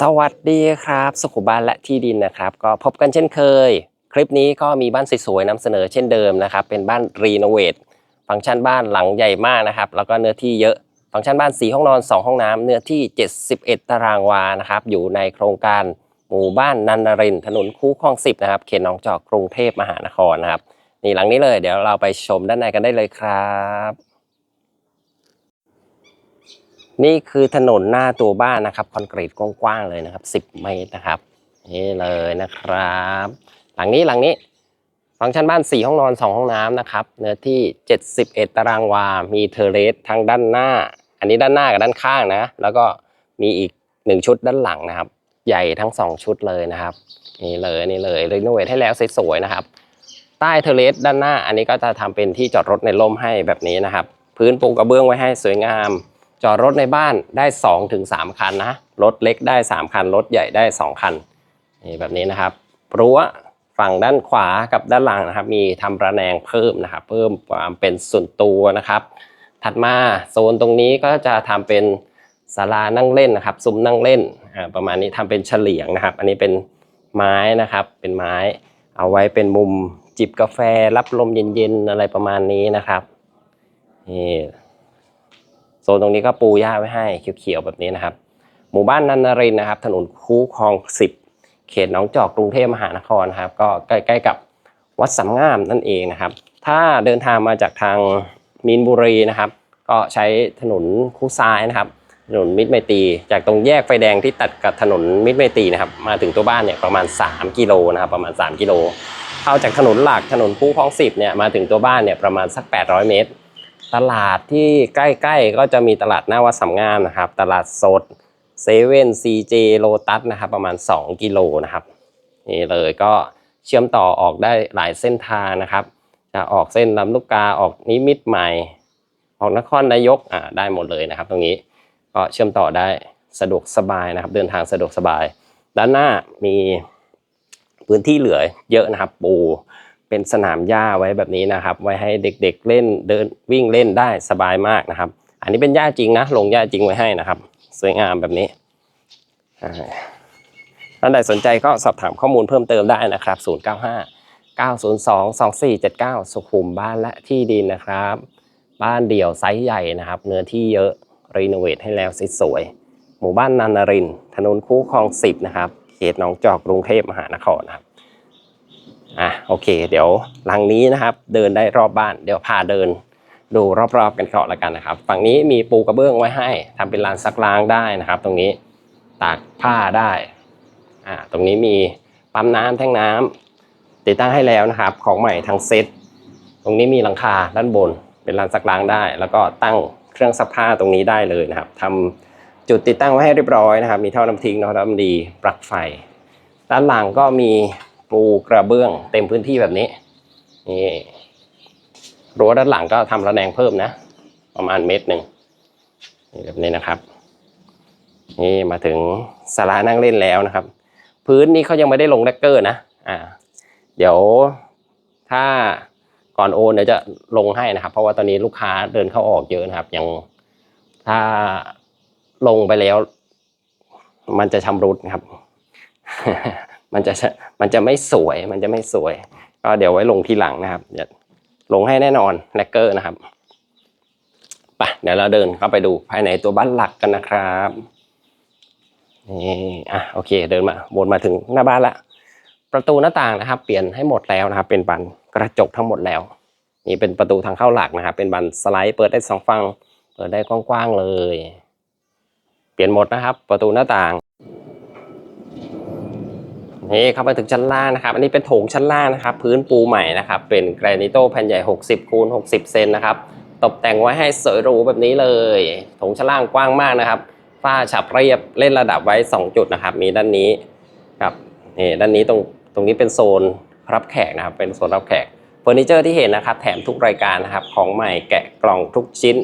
สวัสดีครับ สุขุบ้านและที่ดินนะครับ ก็พบกันเช่นเคย คลิปนี้ก็มีบ้านสวยๆนำเสนอเช่นเดิมนะครับ เป็นบ้านรีโนเวทฟังก์ชันบ้านหลังใหญ่มากนะครับ แล้วก็เนื้อที่เยอะ ฟังก์ชันบ้าน 4 ห้องนอน 2 ห้องน้ำเนื้อที่ 71 ตารางวานะครับ อยู่ในโครงการหมู่บ้านนันนรินถนนคูคลอง 10 นะครับ เขตหนองจอกกรุงเทพมหานครนะครับ นี่หลังนี้เลย เดี๋ยวเราไปชมด้านในกันได้เลยครับ นี่คือถนนหน้าตัวบ้านนะครับคอนกรีตกว้างๆเลยนะครับ 10 เมตรนะครับนี่เลยนะครับ หลังนี้หลังนี้ฟังก์ชันบ้าน 4 ห้องนอน 2 ห้องน้ำนะครับเนื้อที่ 71 ตารางวา มีเทเรสทั้งด้านหน้า อันนี้ด้านหน้ากับด้านข้างนะ แล้วก็มีอีก 1 ชุดด้านหลังนะครับ ใหญ่ทั้ง 2 ชุดเลยนะครับนี่เลยนี่เลยรีโนเวทให้แล้วสวยๆนะครับ ใต้เทเรสด้านหน้า อันนี้ก็จะทำเป็นที่จอดรถในร่มให้แบบนี้นะครับ พื้นปูกระเบื้องไว้ให้สวยงาม จอดรถในบ้านได้2ถึง3คันนะรถเล็กได้ 3 คัน รถใหญ่ได้ 2 คันนี่แบบนี้นะครับรั้วฝั่งด้านขวากับด้านหลังนะครับ มีทำระแนงเพิ่มนะครับ เพิ่มความเป็นส่วนตัวนะครับ ถัดมาโซนตรงนี้ก็จะทำเป็นศาลานั่งเล่นนะครับ ซุ้มนั่งเล่นอ่าประมาณนี้ทำเป็นเฉลียงนะครับ อันนี้เป็นไม้นะครับ เป็นไม้ เอาไว้เป็นมุมจิบกาแฟรับลมเย็นๆอะไรประมาณนี้นะครับนี่ ซนตรงนี้ก็ปูหญ้าไว้ให้เขียวๆแบบนี้นะครับ หมู่บ้านนันนรินนะครับ ถนนคูคลองสิบเขตหนองจอกกรุงเทพมหานครครับ ก็ใกล้ๆกับวัดสำงามนั่นเองนะครับ ถ้าเดินทางมาจากทางมีนบุรีนะครับ ก็ใช้ถนนคูซ้ายนะครับ ถนนมิตรไมตรีจากตรงแยกไฟแดงที่ตัดกับถนนมิตรไมตรีนะครับ มาถึงตัวบ้านเนี่ยประมาณ 3 กิโลนะครับ ประมาณ 3 กิโลเข้าจากถนนหลักถนนคูคลองสิบเนี่ยมาถึงตัวบ้านเนี่ยประมาณสัก 800 เมตร ตลาดที่ใกล้ๆ ก็จะมีตลาดหน้าวัดสำงามนะครับ ตลาดสดเซเว่นซีเจโลตัสนะครับ ประมาณ 2 กิโลนะครับนี่เลยก็เชื่อมต่อออกได้หลายเส้นทางนะครับ จะออกเส้นลำลูกกาออกนิมิตใหม่ ออกนครนายกอ่าได้หมดเลยนะครับ ตรงนี้ก็เชื่อมต่อได้สะดวกสบายนะครับ เดินทางสะดวกสบาย ด้านหน้ามีพื้นที่เหลือเยอะนะครับ ปู เป็นสนามหญ้าไว้แบบนี้นะครับ ไว้ให้เด็กๆเล่นเดินวิ่งเล่นได้สบายมากนะครับ อันนี้เป็นหญ้าจริงนะลงหญ้าจริงไว้ให้นะครับ สวยงามแบบนี้ท่านใดสนใจก็สอบถามข้อมูลเพิ่มเติมได้นะครับ 095 902 2479 สุขุมบ้านและที่ดินนะครับ บ้านเดี่ยวไซส์ใหญ่นะครับ เนื้อที่เยอะรีโนเวทให้แล้วสวยๆหมู่บ้านนันนริน ถนนคูคลองสิบนะครับ เขตหนองจอกกรุงเทพมหานครนะครับ อะโอเค เดี๋ยวหลังนี้นะครับ เดินได้รอบบ้าน เดี๋ยวพาเดิน ดูรอบๆกันก่อนละกันนะครับ ฝั่งนี้มีปูกระเบื้องไว้ให้ทำเป็นลานซักล้างได้นะครับ ตรงนี้ตากผ้าได้อ่าตรงนี้มีปั๊มน้ำแท่งน้ำติดตั้งให้แล้วนะครับ ของใหม่ทั้งเซ็ตตรงนี้มีหลังคาด้านบน เป็นลานซักล้างได้ แล้วก็ตั้งเครื่องซักผ้าตรงนี้ได้เลยนะครับทำจุดติดตั้งไว้ให้เรียบร้อยนะครับ มีท่อน้ำทิ้งท่อน้ำดี ปลั๊กไฟ ด้านหลังก็มี ปูกระเบื้อง เต็มพื้นที่แบบนี้นี่รั้วด้านหลังก็ทำระแนงเพิ่มนะ ประมาณเมตรหนึ่งนี่แบบนี้นะครับ นี่มาถึงศาลานั่งเล่นแล้วนะครับ พื้นนี้เขายังไม่ได้ลงแดกเกอร์นะอ่า เดี๋ยวถ้าก่อนโอนเดี๋ยวจะลงให้นะครับ เพราะว่าตอนนี้ลูกค้าเดินเข้าออกเยอะนะครับ ยังถ้าลงไปแล้ว มันจะชำรุดครับ มันจะมันจะไม่สวยมันจะไม่สวย ก็เดี๋ยวไว้ลงทีหลังนะครับเดี๋ยวลงให้แน่นอนแลกเกอร์นะครับไปเดี๋ยวเราเดินเข้าไปดูภายในตัวบ้านหลักกันนะครับนี่อะโอเค เดินมาวนมาถึงหน้าบ้านละประตูหน้าต่างนะครับ เปลี่ยนให้หมดแล้วนะครับ เป็นบานกระจกทั้งหมดแล้ว นี่เป็นประตูทางเข้าหลักนะครับ เป็นบานสไลด์เปิดได้สองฝั่งเปิดได้กว้างๆเลย เปลี่ยนหมดนะครับ ประตูหน้าต่าง นี่เข้ามาถึงชั้นล่างนะครับ อันนี้เป็นโถงชั้นล่างนะครับ พื้นปูใหม่นะครับ เป็นแกรนิโต้แผ่นใหญ่ 60คูณ60 เซนนะครับ ตกแต่งไว้ให้สวยหรูแบบนี้เลย โถงชั้นล่างกว้างมากนะครับ ฝ้าฉับเรียบเล่นระดับไว้ 2 จุดนะครับ มีด้านนี้ครับนี่ด้านนี้ตรงตรงนี้เป็นโซนรับแขกนะครับ เป็นโซนรับแขกเฟอร์นิเจอร์ที่เห็นนะครับ แถมทุกรายการนะครับ ของใหม่แกะกล่องทุกชิ้น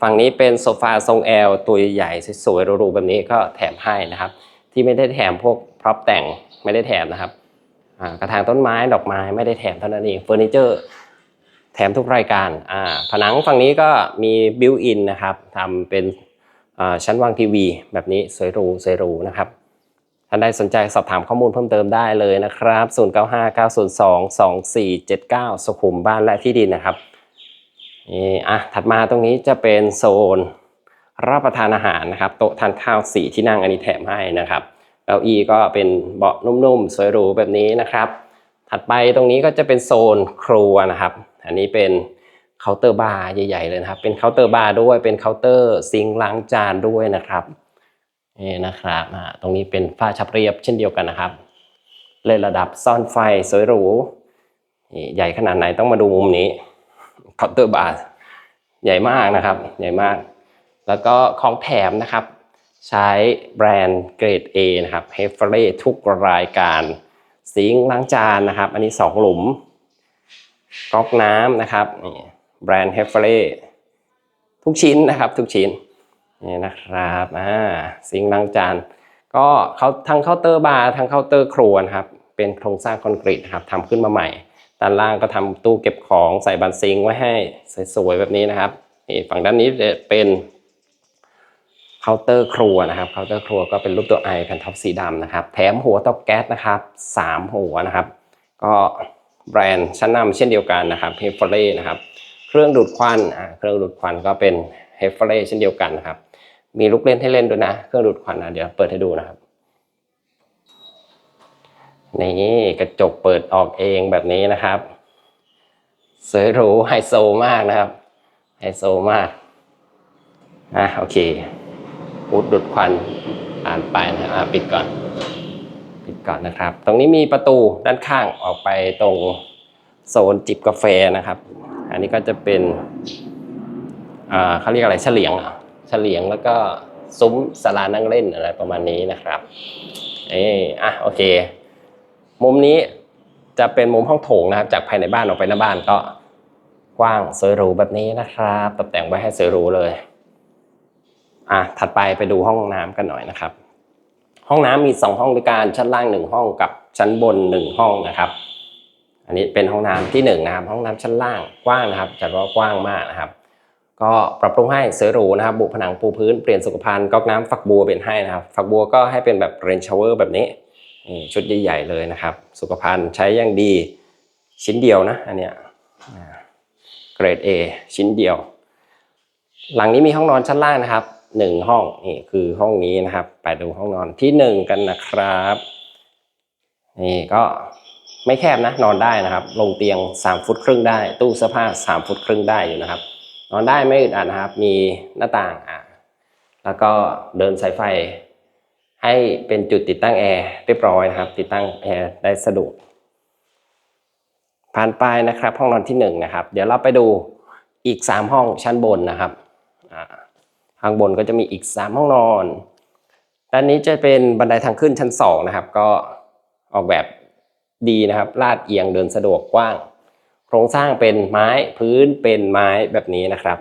ฝั่งนี้เป็นโซฟาทรงแอลตัวใหญ่สวยๆหรูๆแบบนี้ก็แถมให้นะครับ ที่ไม่ได้แถมพวกพร็อพแต่ง ไม่ได้แถมนะครับกระถางต้นไม้ดอกไม้ไม่ได้แถมเท่านั้นเองเฟอร์นิเจอร์แถมทุกรายการผนังฝั่งนี้ก็มีบิวอินนะครับทำเป็นชั้นวางทีวี แบบนี้สวยหรูสวยหรูนะครับท่านใดสนใจสอบถามข้อมูลเพิ่มเติมได้เลยนะครับ 0959022479 สุขุมบ้านและที่ดินนะครับนี่อะถัดมาตรงนี้จะเป็นโซนรับประทานอาหารนะครับ โต๊ะทานข้าวสี่ที่นั่งอันนี้แถมให้นะครับ เก้าอี้ก็เป็นเบาะนุ่มๆ สวยหรูแบบนี้นะครับ ถัดไปตรงนี้ก็จะเป็นโซนครัวนะครับ อันนี้เป็นเคาน์เตอร์บาร์ใหญ่ๆเลยนะครับ เป็นเคาน์เตอร์บาร์ด้วยเป็นเคาน์เตอร์ซิงค์ล้างจานด้วยนะครับนี่นะครับตรงนี้เป็นฝ้าชับเรียบเช่นเดียวกันนะครับเลยระดับซ่อนไฟสวยหรูใหญ่ขนาดไหนต้องมาดูมุมนี้เคาน์เตอร์บาร์ใหญ่มากนะครับ ใหญ่มาก แล้วก็ของแถมนะครับ ใช้แบรนด์เกรด A นะครับเฮฟเฟอร์ทุกรายการ ซิงล้างจานนะครับ อันนี้ 2 หลุมก๊อกน้ำนะครับนี่แบรนด์เฮฟเฟอร์ทุกชิ้นนะครับทุกชิ้นนี่นะครับอ่าซิงล้างจานก็เขาทั้งเคาน์เตอร์บาร์ทั้งเคาน์เตอร์ครัวนะครับเป็นโครงสร้างคอนกรีตนะครับทำขึ้นมาใหม่ด้านล่างก็ทำตู้เก็บของใส่บันซิงไว้ให้สวยๆแบบนี้นะครับนี่ฝั่งด้านนี้จะเป็น เคาน์เตอร์ครัวนะครับเคาน์เตอร์ครัวก็เป็นรูปตัวไอแผ่นท็อปสีดำนะครับ แถมหัวเตาแก๊สนะครับสามหัวนะครับ ก็แบรนด์ชั้นนำเช่นเดียวกันนะครับเฮฟเฟอร์นะครับ เครื่องดูดควันอ่าเครื่องดูดควันก็เป็นเฮฟเฟอร์เช่นเดียวกันนะครับ มีลูกเล่นให้เล่นด้วยนะ เครื่องดูดควันนะเดี๋ยวเปิดให้ดูนะครับนี่กระจกเปิดออกเองแบบนี้นะครับสวยหรูไฮโซมากนะครับไฮโซมากอะโอเค อุดดูดควันอ่านไปนะอะปิดก่อน ปิดก่อนนะครับ ตรงนี้มีประตูด้านข้างออกไปตรงโซนจิบกาแฟนะครับ อันนี้ก็จะเป็นอ่าเขาเรียกอะไรเฉลียงเหรอเฉลียงแล้วก็ซุ้มสลานั่งเล่นอะไรประมาณนี้นะครับ เอออะโอเค มุมนี้จะเป็นมุมห้องโถงนะครับ จากภายในบ้านออกไปหน้าบ้านก็กว้างสวยหรูแบบนี้นะครับ ตกแต่งไว้ให้สวยหรูเลย อะถัดไปไปดูห้องน้ำกันหน่อยนะครับ ห้องน้ำมีสองห้องด้วยกันชั้นล่างหนึ่งห้องกับชั้นบนหนึ่งห้องนะครับ อันนี้เป็นห้องน้ำที่หนึ่งนะครับ ห้องน้ำชั้นล่างกว้างนะครับจัดว่ากว้างมากนะครับ ก็ปรับปรุงให้สวยหรูนะครับ บุผนังปูพื้นเปลี่ยนสุขภัณฑ์ก๊อกน้ำฝักบัวเป็นให้นะครับ ฝักบัวก็ให้เป็นแบบเรนชาวเวอร์แบบนี้นี่ชุดใหญ่ๆเลยนะครับ สุขภัณฑ์ใช้อย่างดีชิ้นเดียวนะอันเนี้ยเกรด A ชิ้นเดียว หลังนี้มีห้องนอนชั้นล่างนะครับ หนึ่งห้องนี่คือห้องนี้นะครับ ไปดูห้องนอนที่หนึ่งกันนะครับนี่ก็ไม่แคบนะนอนได้นะครับ ลงเตียง3ฟุตครึ่งได้ ตู้เสื้อผ้า3ฟุตครึ่งได้อยู่นะครับ นอนได้ไม่อึดอัดนะครับ มีหน้าต่างอะแล้วก็เดินสายไฟ ให้เป็นจุดติดตั้งแอร์เรียบร้อยนะครับ ติดตั้งแอร์ได้สะดวกผ่านไปนะครับ ห้องนอนที่หนึ่งนะครับ เดี๋ยวเราไปดูอีก3ห้องชั้นบนนะครับอ่า ข้างบนก็จะมีอีก 3 ห้องนอนด้านนี้จะเป็นบันไดทางขึ้นชั้น 2 นะครับ ก็ออกแบบดีนะครับ ลาดเอียงเดินสะดวกกว้าง โครงสร้างเป็นไม้พื้นเป็นไม้แบบนี้นะครับ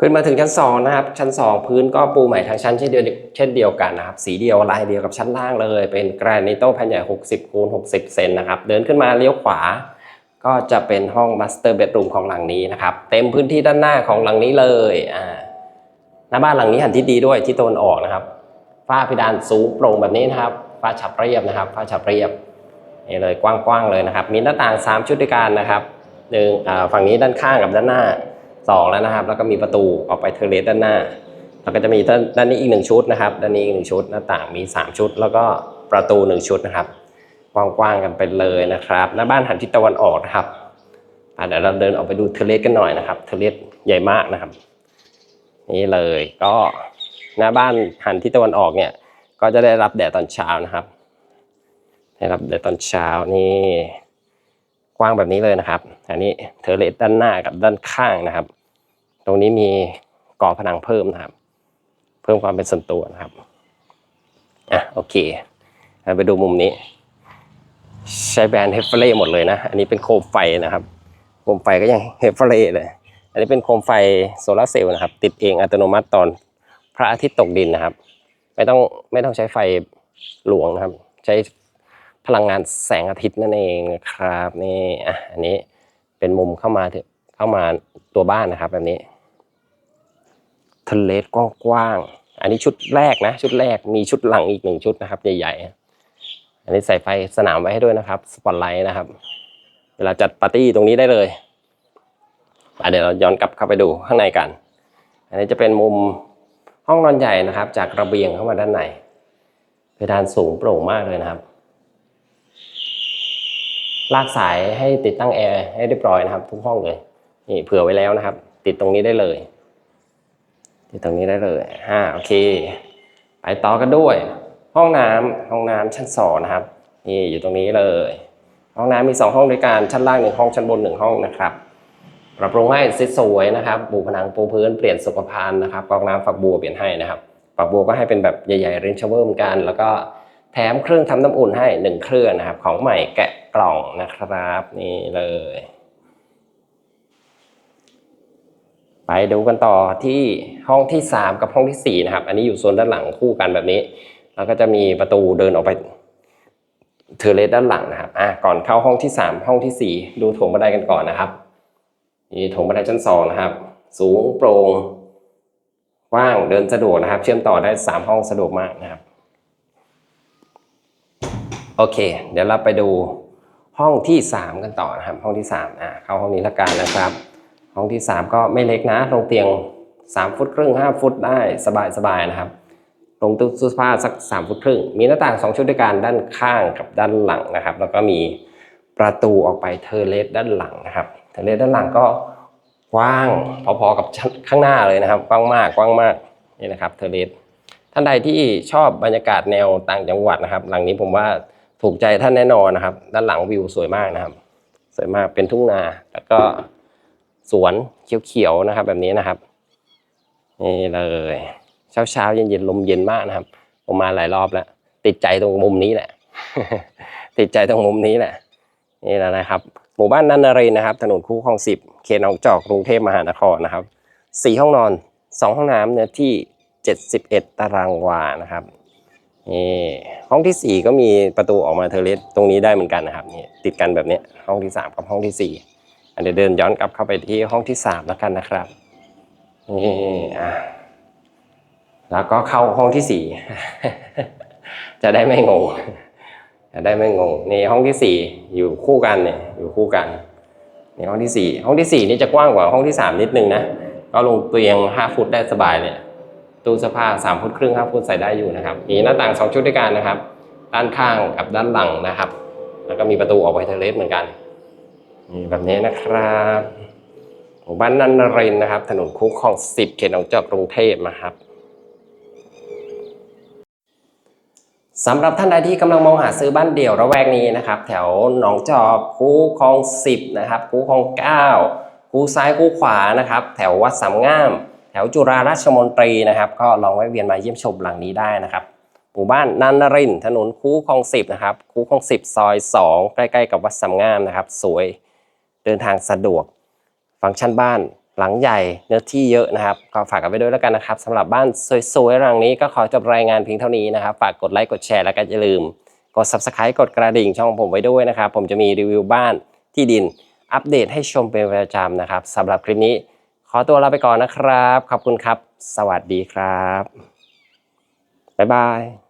ขึ้นมาถึงชั้น 2 นะครับ ชั้น 2 พื้นก็ปูใหม่ทั้งชั้นเช่นเดียวเช่นเดียวกันนะครับ สีเดียวลายเดียวกับชั้นล่างเลย เป็นแกรนิโต้แผ่นใหญ่ 60คูณ60 เซนนะครับ เดินขึ้นมาเลี้ยวขวา ก็จะเป็นห้องมาสเตอร์เบดรูมของหลังนี้นะครับ เต็มพื้นที่ด้านหน้าของหลังนี้เลยอ่าหน้าบ้านหลังนี้หันทิศดีด้วยที่ตะวันออกนะครับฝ้าเพดานสูงโปร่งแบบนี้นะครับฝ้าฉับเรียบนะครับฝ้าฉับเรียบนี่เลยกว้างๆเลยนะครับ มีหน้าต่าง 3 ชุดด้วยกันนะครับหนึ่งอ่าฝั่งนี้ด้านข้างกับด้านหน้าสองแล้วนะครับ แล้วก็มีประตูออกไปเทเลสด้านหน้าแล้วก็จะมีด้านด้านนี้อีกหนึ่งชุดนะครับ ด้านนี้อีกหนึ่งชุดหน้าต่างมี 3 ชุด แล้วก็ประตูหนึ่งชุดนะครับ กว้างๆกันไปเลยนะครับหน้าบ้านหันทิศตะวันออกนะครับเดี๋ยวเราเดินออกไปดูเทเลสกันหน่อยนะครับ เทเลสใหญ่มากนะครับ นี่เลยก็หน้าบ้านหันทิศตะวันออกเนี่ย ก็จะได้รับแดดตอนเช้านะครับได้รับแดดตอนเช้านี่กว้างแบบนี้เลยนะครับ อันนี้เทเลสด้านหน้ากับด้านข้างนะครับ ตรงนี้มีก่อผนังเพิ่มนะครับ เพิ่มความเป็นส่วนตัวนะครับอะโอเคไปดูมุมนี้ ใช้แบรนด์เฮฟเฟอร์หมดเลยนะ อันนี้เป็นโคมไฟนะครับ โคมไฟก็ยังเฮฟเฟอร์เลย อันนี้เป็นโคมไฟโซลาเซลล์นะครับ ติดเองอัตโนมัติตอนพระอาทิตย์ตกดินนะครับ ไม่ต้องไม่ต้องใช้ไฟหลวงนะครับ ใช้พลังงานแสงอาทิตย์นั่นเองนะครับนี่อะอันนี้เป็นมุมเข้ามาเข้ามาตัวบ้านนะครับแบบนี้ทะเลกว้างๆอันนี้ชุดแรกนะ ชุดแรกมีชุดหลังอีกหนึ่งชุดนะครับ ใหญ่ๆ อันนี้ใส่ไฟสนามไว้ให้ด้วยนะครับสปอตไลท์นะครับ เวลาจัดปาร์ตี้ตรงนี้ได้เลยเดี๋ยวเราย้อนกลับเข้าไปดูข้างในกัน อันนี้จะเป็นมุมห้องนอนใหญ่นะครับ จากระเบียงเข้ามาด้านในเพดานสูงโปร่งมากเลยนะครับ ลากสายให้ติดตั้งแอร์ให้เรียบร้อยนะครับ ทุกห้องเลยนี่เผื่อไว้แล้วนะครับ ติดตรงนี้ได้เลย ติดตรงนี้ได้เลยอ่าโอเค ไปต่อกันด้วย ห้องน้ำห้องน้ำชั้นสองนะครับนี่อยู่ตรงนี้เลย ห้องน้ำมี 2 ห้องด้วยกันชั้นล่างหนึ่งห้องชั้นบนหนึ่งห้องนะครับปรับปรุงให้สวยนะครับปูผนังปูพื้นเปลี่ยนสุขภัณฑ์นะครับกรองน้ำฝักบัวเปลี่ยนให้นะครับฝักบัวก็ให้เป็นแบบใหญ่ๆเรนชเวอร์เหมือนกัน แล้วก็แถมเครื่องทำน้ำอุ่นให้หนึ่งเครื่องนะครับ ของใหม่แกะกล่องนะครับนี่เลยไปดูกันต่อที่ห้องที่ 3 กับห้องทีสี่4นะครับ อันนี้อยู่โซนด้านหลังคู่กันแบบนี้ แล้วก็จะมีประตูเดินออกไปเทอร์เลสด้านหลังนะครับอะก่อนเข้าห้องที่ 3 ห้องทีสี่4 ดูโถงบันไดกันก่อนนะครับนี่โถงบันไดชั้นสองนะครับ สูงโปร่งกว้างเดินสะดวกนะครับ เชื่อมต่อได้ 3 ห้องสะดวกมากนะครับ โอเค เดี๋ยวเราไปดูห้องที่ 3 กันต่อนะครับ ห้องที่3อะเข้าห้องนี้ละกันนะครับ ห้องที่ 3 ก็ไม่เล็กนะลงเตียง 3 ฟุตครึ่ง5ฟุตได้สบายๆนะครับ ลงตู้เสื้อผ้าสัก3ฟุตครึ่ง มีหน้าต่าง 2 ชุดด้วยกันด้านข้างกับด้านหลังนะครับ แล้วก็มีประตูออกไปเทอร์เลสด้านหลังนะครับ เทอร์เลสด้านหลังก็กว้างพอๆกับข้างหน้าเลยนะครับ กว้างมากกว้างมากนี่นะครับ เทอร์เลสท่านใดที่ชอบบรรยากาศแนวต่างจังหวัดนะครับ หลังนี้ผมว่าถูกใจท่านแน่นอนนะครับ ด้านหลังวิวสวยมากนะครับ สวยมากเป็นทุ่งนาแล้วก็สวนเขียวๆนะครับ แบบนี้นะครับนี่เลย เช้าเช้าๆเย็นลมเย็นมากนะครับ ผมมาหลายรอบแล้ว ติดใจตรงมุมนี้แหละ ติดใจตรงมุมนี้แหละ นี่แหละนะครับ หมู่บ้านนันนรินทร์นะครับ ถนนคู่คลองสิบเขตหนองจอกกรุงเทพมหานครนะครับสี่ห้องนอนสองห้องน้ำเนื้อที่เจ็ดสิบเอ็ดตารางวานะครับนี่ห้องที่สี่ก็มีประตูออกมาเทอร์เลสตรงนี้ได้เหมือนกันนะครับนี่ติดกันแบบนี้ห้องที่สามกับห้องที่สี่อันเดี๋ยวเดินย้อนกลับเข้าไปที่ห้องที่สามแล้วกันนะครับนี่อะ แล้วก็เข้าห้องที่สี่จะได้ไม่งงจะได้ไม่งงนี่ห้องที่สี่อยู่คู่กันเนี่ยอยู่คู่กันนี่ห้องที่สี่ห้องที่สี่นี่จะกว้างกว่าห้องที่สามนิดนึงนะก็ลงเตียงห้าฟุตได้สบายเลยตู้เสื้อผ้าสามฟุตครึ่งห้าฟุตใส่ได้อยู่นะครับมีหน้าต่างสองชุดด้วยกันนะครับ ด้านข้างกับด้านหลังนะครับ แล้วก็มีประตูออกไปทะเลเหมือนกันนี่แบบนี้นะครับหมู่บ้านนันนรินนะครับ ถนนคุกคลองสิบเขตหนองจอกกรุงเทพนะครับ สำหรับท่านใดที่กำลังมองหาซื้อบ้านเดี่ยวระแวกนี้นะครับ แถวหนองจอกคูคลองสิบนะครับคูคลองเก้าคูซ้ายคูขวานะครับ แถววัดสามงาม แถวจุฬาราชมนตรีนะครับ ก็ลองแวะเวียนมาเยี่ยมชมหลังนี้ได้นะครับหมู่บ้านนันนรินถนนคูคลองสิบนะครับคูคลองสิบซอยสองใกล้ ๆ กับวัดสามงามนะครับ สวยเดินทางสะดวก ฟังก์ชันบ้าน หลังใหญ่เนื้อที่เยอะนะครับก็ฝากกันไปด้วยแล้วกันนะครับสำหรับบ้านสวยๆหลังนี้ก็ขอจบรายงานเพียงเท่านี้นะครับ ฝากกดไลค์กดแชร์แล้วก็อย่าลืม กด subscribe กดกระดิ่งช่องผมไว้ด้วยนะครับ ผมจะมีรีวิวบ้านที่ดินอัปเดตให้ชมเป็นประจำนะครับสำหรับคลิปนี้ ขอตัวลาไปก่อนนะครับ ขอบคุณครับ สวัสดีครับบ๊ายบาย